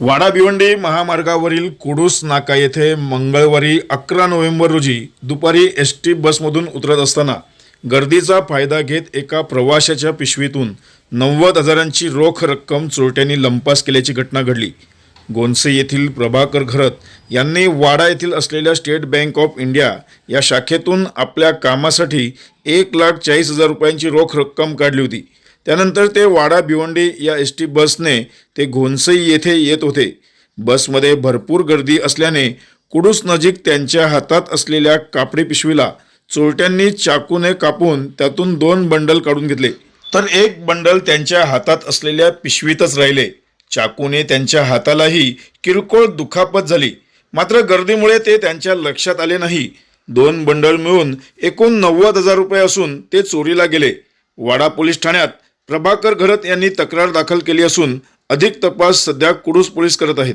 वाडा भिवंडी महामार्गावरील कुडूस नाका येथे मंगळवारी अकरा नोव्हेंबर रोजी दुपारी एस टी बसमधून उतरत असताना गर्दीचा फायदा घेत एका प्रवाशाच्या पिशवीतून नव्वद हजारांची रोख रक्कम चोरट्यांनी लंपास केल्याची घटना घडली. गोनसे येथील प्रभाकर घरत यांनी वाडा येथील असलेल्या स्टेट बँक ऑफ इंडिया या शाखेतून आपल्या कामासाठी एक लाख चाळीस हजार रुपयांची रोख रक्कम काढली होती. त्यानंतर ते वाडा भिवंडी या एस टी बसने ते घोणसई येथे येत होते. बसमध्ये भरपूर गर्दी असल्याने कुडूस नजीक त्यांच्या हातात असलेल्या कापडी पिशवीला चोरट्यांनी चाकूने कापून त्यातून दोन बंडल काढून घेतले. तर एक बंडल त्यांच्या हातात असलेल्या पिशवीतच राहिले. चाकूने त्यांच्या हातालाही किरकोळ दुखापत झाली. मात्र गर्दीमुळे ते त्यांच्या लक्षात आले नाही. दोन बंडल मिळून एकूण नव्वद हजार रुपये असून ते चोरीला गेले. वाडा पोलीस ठाण्यात प्रभाकर घरत यांनी तक्रार दाखल केली असून अधिक तपास सध्या कुडूस पोलीस करत आहेत.